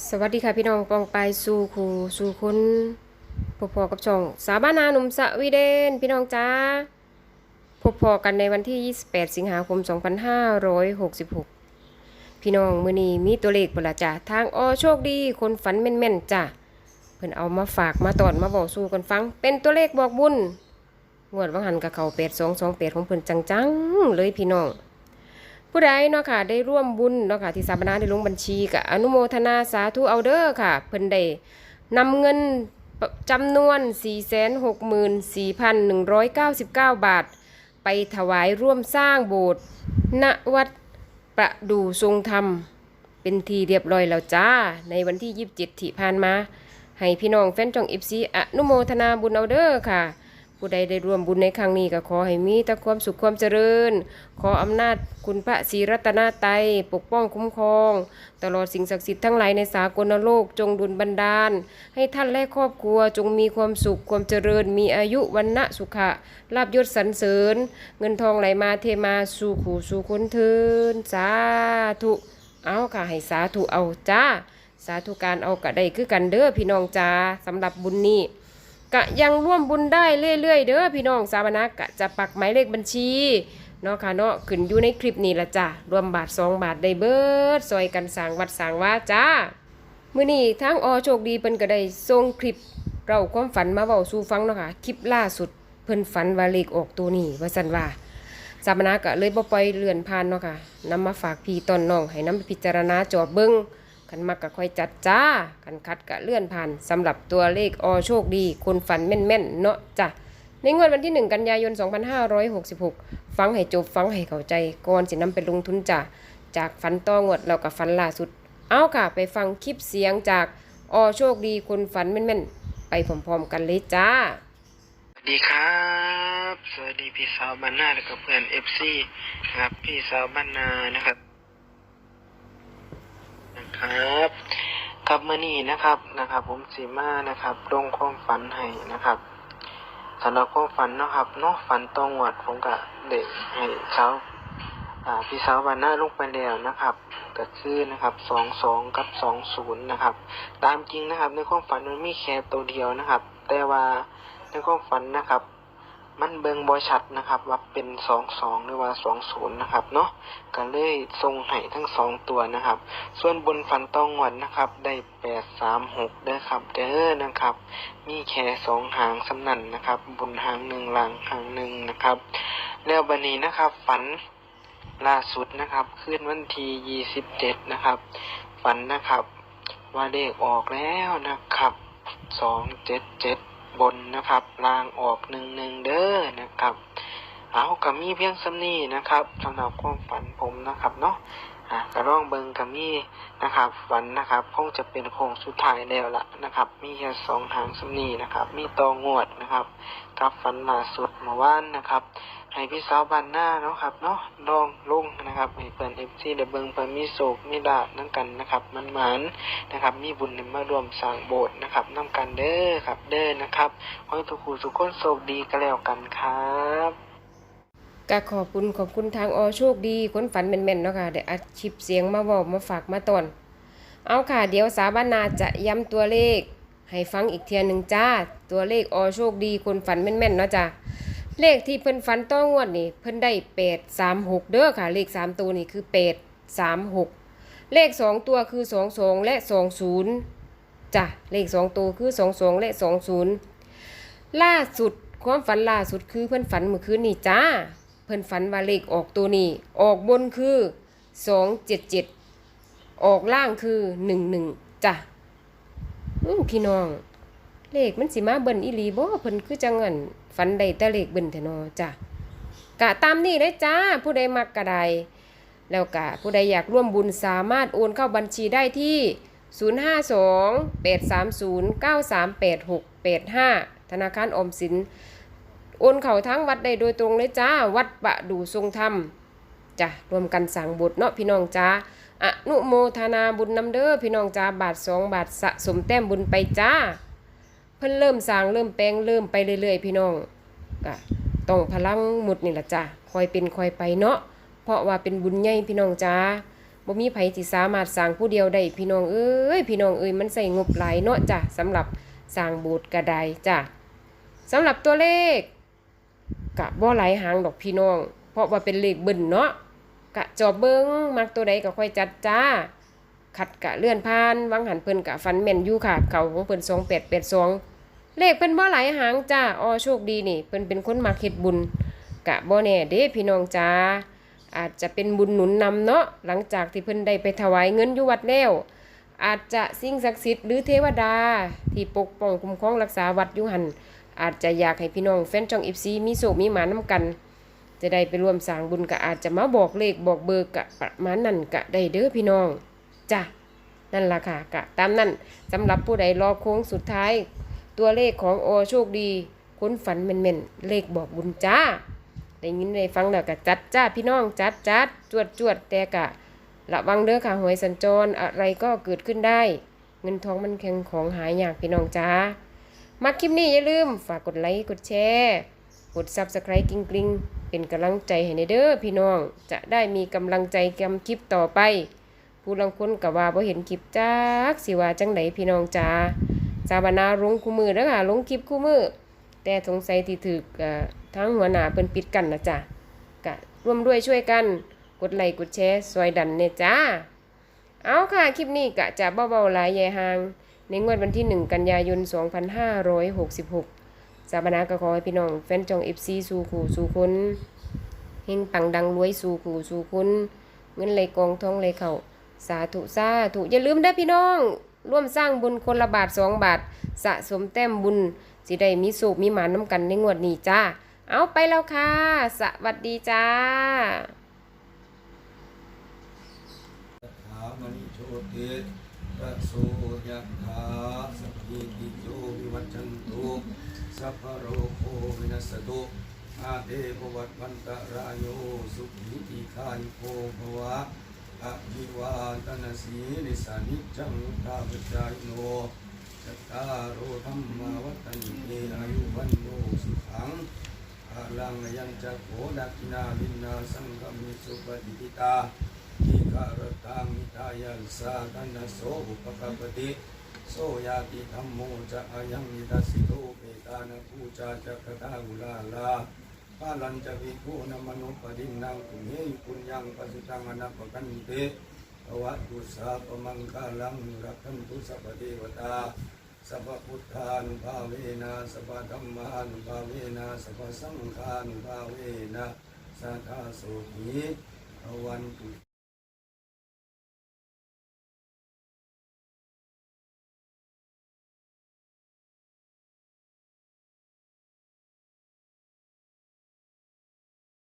สวัสดีค่ะพี่น้องปองไปสู่ครูสู่คุณพบพอกับช่อง สาบานาหนุ่มสวีเดน พี่น้องจ้าพบพอกันในวันที่ 28 สิงหาคม 2566 พี่น้องมือนี้มีตัวเลขเปนละจ้ะทางอโชคดีคนฝันแม่นๆจ้ะเพิ่นเอามาฝากมาตอนมาบอกสู่กันฟัง เป็นตัวเลขบอกบุญงวดวังหันกับเขา8228ของเพิ่นจังๆเลยพี่น้อง ผู้ใดเนาะค่ะได้ร่วมบุญเนาะค่ะที่สถาปนาได้ลงบัญชีกับอนุโมทนาสาธุเอาเด้อค่ะ เพิ่นได้นำเงินจำนวน 464,199 บาท ไปถวายร่วมสร้างโบสถ์ณวัดประดูทรงธรรม เป็นทีเรียบร้อยแล้วจ้า ในวันที่ 27 ที่ผ่านมา ให้พี่น้องแฟนจองเอฟซีอนุโมทนาบุญเอาเด้อค่ะ ผู้ใดได้ร่วมบุญในครั้งนี้ก็ขอให้มีแต่ความสุขความเจริญ ขออำนาจคุณพระศรีรัตนตรัยปกป้องคุ้มครอง ตลอดสิ่งศักดิ์สิทธิ์ทั้งหลายในสากลโลกจงดุลบันดาล ให้ท่านและครอบครัวจงมีความสุขความเจริญ มีอายุวันนะสุขะลาบยศสรรเสริญ เงินทองไหลมาเทมาสู่ขู่สู่คนเทินสาธุเอาค่ะให้สาธุเอาจ้า สาธุการเอากะได้คือกันเด้อพี่น้องจ้าสำหรับบุญนี้ กะยังร่วมบุญได้เรื่อยๆ เด้อพี่น้องสามนักะจะปักหมายเลขบัญชีเนาะค่ะเนาะขึ้นอยู่ในคลิปนี้ละจ้ะรวมบาท2บาทได้เบิดซอยกันสางวัดสางว่าจ้ามื้อนี้ทางอโชคดีเพิ่นก็ได้ส่งคลิป เราความฝันมาเว้าสู่ฟังเนาะค่ะคลิปล่าสุดเพิ่นฝันว่าเลขออกตัวนี้ว่าซั่นว่าสามนักกะเลยบ่ปล่อยเลื่อนผ่านเนาะค่ะนำมาฝากพี่ตอนน้องให้นำไปพิจารณาจอบเบิ่ง คันมักก็ค่อยจัดจ้าคันคัดก็เลื่อนผ่านสำหรับตัวเลขอโชคดี คนฝันแม่นๆ เนาะจ้ะในงวดวันที่ 1 กันยายน 2566 ฟังให้จบฟังให้เข้าใจก่อนสินำไปลงทุนจ้ะจากฝันต่องวดเรากับฝันล่าสุด เอาค่ะ ไปฟังคลิปเสียงจากอโชคดีคนฝันแม่นๆ ไปพร้อมๆ กันเลยจ้า สวัสดีครับ สวัสดีพี่สาวบ้านนาและก็เพื่อนเอฟซีนะครับพี่สาวบ้านนานะครับ นะครับครับมือนี้นะครับนะครับ ผมสีมานะครับลงความฝันให้นะครับสำหรับความฝันนะครับเนาะฝันตรงวัดผมก็เด็กให้สาวอ่าพี่สาวบ้านนาลงไปแล้วนะครับก็คือนะครับสองสองกับสองศูนย์นะครับ ตามจริงนะครับ ในความฝันมันมีแค่ตัวเดียวนะครับ แต่ว่าในความฝันนะครับ มันเบิงบอชัดนะครับ ว่าเป็นสองสองหรือว่าสองศูนย์นะครับเนาะก็เลยทรงให้ทั้งสองตัวนะครับ ส่วนบนฝันตองหวันนะครับ ได้แปดสามหกเด้ครับเด้อนะครับ มีแค่สองหางสำนันนะครับ บนหางหนึ่งหลังหางหนึ่งนะครับ แล้วบันนี้นะครับ ฝันล่าสุดนะครับขึ้นวันที่ยี่สิบเจ็ดนะครับ ฝันนะครับ ว่าเลขออกแล้วนะครับสองเจ็ดเจ็ด บนนะครับลางออกหนึ่งหนึ่งเด้อนะครับ เอากับมีเพียงสำนีนะครับสำหรับความฝันผมนะครับเนาะ อะกระร่องเบิงกับมีนะครับฝันนะครับคงจะเป็นโค้งสุดท้ายแล้วละนะครับ มีแค่สองหางสำนีนะครับ มีตองวดนะครับกับฝันล่าสุดเมื่อวานนะครับ ให้พี่สาวบ้านหน้าเนาะครับเนาะลองลงนะครับให้เพื่อนเอฟซีเดเบิงเพื่อนมีโศกมีดาบนั่งกันนะครับ มันหมานนะครับ มีบุญนมารวมสร้างโบสถ์นะครับนํกันเด้อครับเด้อนะครับขอให้ทุกคู่ทุกคนโชคดีก็แล้วกันครับ ก็ขอบคุณขอบคุณทางอโชคดีคนฝันแม่นๆเนาะค่ะได้อัดคลิปเสียงมาบอกมาฝากมาตอน เอาค่ะ เดี๋ยวสาบานาจะย้ำตัวเลข ให้ฟังอีกเทียหนึ่งจ้า ตัวเลขอโชคดีคนฝันแม่นๆเนาะจ้าเลขที่เพิ่นฝันต้องงวดนี่เพิ่นได้แปดสามหกเด้อค่ะ เลขสามตัวนี่คือแปดสามหกเลขสองตัวคือสองสองและสองศูนย์จ้ะเลขสองตัวคือสองสองและสองศูนย์ล่าสุดความฝันล่าสุดคือเพิ่นฝันเมื่อคืนนี่จ้า เพิ่นฝันว่าเลขออกตัวนี้ ออกบนคือสองเจ็ดเจ็ดออกล่างคือหนึ่งหนึ่งจ้ะอื้อพี่น้อง เลขมันสิมาเบิ่นอีหลีบ่เพิ่นคือจังงั้นฝันได้แต่เลขเบิ่นแท้นาะจ้ะกะตามนี้เลยจ้า ผู้ใดมักก็ไดแล้วกะผู้ใดอยากร่วมบุญสามารถโอนเข้าบัญชีได้ที่ 052 830 9386 85 ธนาคารอมสิน โอนเข่าทั้งวัดได้โดยตรงเลยจ้า วัดปะดูทรงธรรมจ้ะรวมกันสั่งบุตรเนาะพี่น้องจ้าอนุโมทนาบุญนำเด้อพี่น้องจ้าบาทสองบาทสะสมแต้มบุญไปจ้า เพิ่นเริ่มสร้างเริ่มแปลงเริ่มไปเรื่อยๆ พี่น้องก็ต้องพลังหมุดนี่แหละจ้าคอยเป็นคอยไปเนาะเพราะว่าเป็นบุญใหญ่พี่น้องจ้าบ่มีไผที่สามารถสร้างผู้เดียวได้พี่น้องเอ้ยพี่น้องเอ้ยมันใส่งบหลายเนาะจ้ะสำหรับสร้างโบสถ์กระไดจ้ะสำหรับตัวเลข กะบ่หลายหางดอกพี่น้อง เพราะว่าเป็นเลขเบิ่นเนาะกะจอบเบิ่งมักตัวใดก็ค่อยจัดจ้า ขัดกะเลื่อนผ่านวังหันเพิ่นกะฟันแม่นอยู่ค่ะ เขาของเพิ่น2882เลขเพิ่นบ่หลายหางจ้าอ้อโชคดีนี่เพิ่นเป็นคนมักเฮ็ดบุญกะบ่แน่เด้พี่น้องจ้าอาจจะเป็นบุญหนุนนำเนาะหลังจากที่เพิ่นได้ไปถวายเงินอยู่วัดแล้วอาจจะสิ่งศักดิ์สิทธิ์หรือเทวดา ที่ปกป้องคุ้มครองรักษาวัดอยู่หัน อาจจะอยากให้พี่น้องแฟนช่องอีฟซีมีโศกมีหมาน้กัน จะได้ไปร่วมสร้างบุญก็อาจจะมาบอกเลขบอกเบอร์กะประมาณนั้นกะได้เด้อพี่น้องจ้ะนั่นล่ะค่ะกะตามนั้นสำหรับผู้ใดรอโค้งสุดท้าย ตัวเลขของโอโชคดีค้นฝันแม่นๆเลขบอกบุญจ้าได้ยินได้ฟังแล้วก็จัดจ้าพี่น้องจัดจัดจวดจวดแต่กะระวังเด้อค่ะหวยสัญจรอะไรก็เกิดขึ้นได้ เงินทองมันแข็งของหายอยากพี่น้องจ้า มาคลิปนี้อย่าลืมฝากกดไลค์กดแชร์กด Subscribe กริ๊งกริ๊งเป็นกำลังใจให้ในเด้อพี่น้อง จะได้มีกำลังใจกำคลิปต่อไป ผู้ลังคนกับว่าบ่เห็นคลิปจักสิว่าจังไดพี่น้องจ้าสาบานาลงคู่มือเด้อค่ะลงคลิปคู่มือ แต่สงสัยที่ถึกเอ่อทั้งหัวหน้าเปิ้นปิดกันนะจ๊ะกะร่วมด้วยช่วยกันกดไลค์กดแชร์ซอยดันเนี่ยจ้า เอาค่ะคลิปนี้กะจะเบาๆหลายใหญ่หาง ในงวดวันที่ 1 กันยายน 2566 สาบนากะขอให้พี่น้องแฟนจอง FC สู่ขู่สู่คนเฮงปังดังรวยสู่ขู่สู่คนเงินไหลกองท้องไหลเข้าสาธุสาธุอย่าลืมได้พี่น้อง ร่วมสร้างบุญคนละบาท2บาท สะสมแต้มบุญสิได้มีสุขมีหมาน้ำกันในงวดนี้จ้า เอาไปแล้วค่ะ สวัสดีจ้า ถามณิโชติระโส ยะถาสัพพิติโยวิวัจจันตุสัพพะโรโควินัสตุอาเทภวัตวันตรายโยสุขีติคานโกภวะอะภิวาตนาสีนิสานิจังตาปจายโนจัตตารโอธรรมาวัตันติอายุวันโนสุขังอาลังยัญจะโขดักนาลินนาสังกมิสุปฏิตา ทิคารตังมิทายัสสาตันโสอุปกปปติโสยาติธรรมโมจะอายังมิทัสสิโตเปตานะภูจาจะกตาอุลาลาปาลันจะวิภูนมนุปดินนางกุเมปุญญังปัสสิตังอนัปกันเตภวะตุสาปมังคาลังรักขันตุสัพเทวตาสัพพุทธานุภาเวนะสัพพธรรมานุภาเวนะสัพพสังฆานุภาเวนะสัทธาโสหิภวันตุ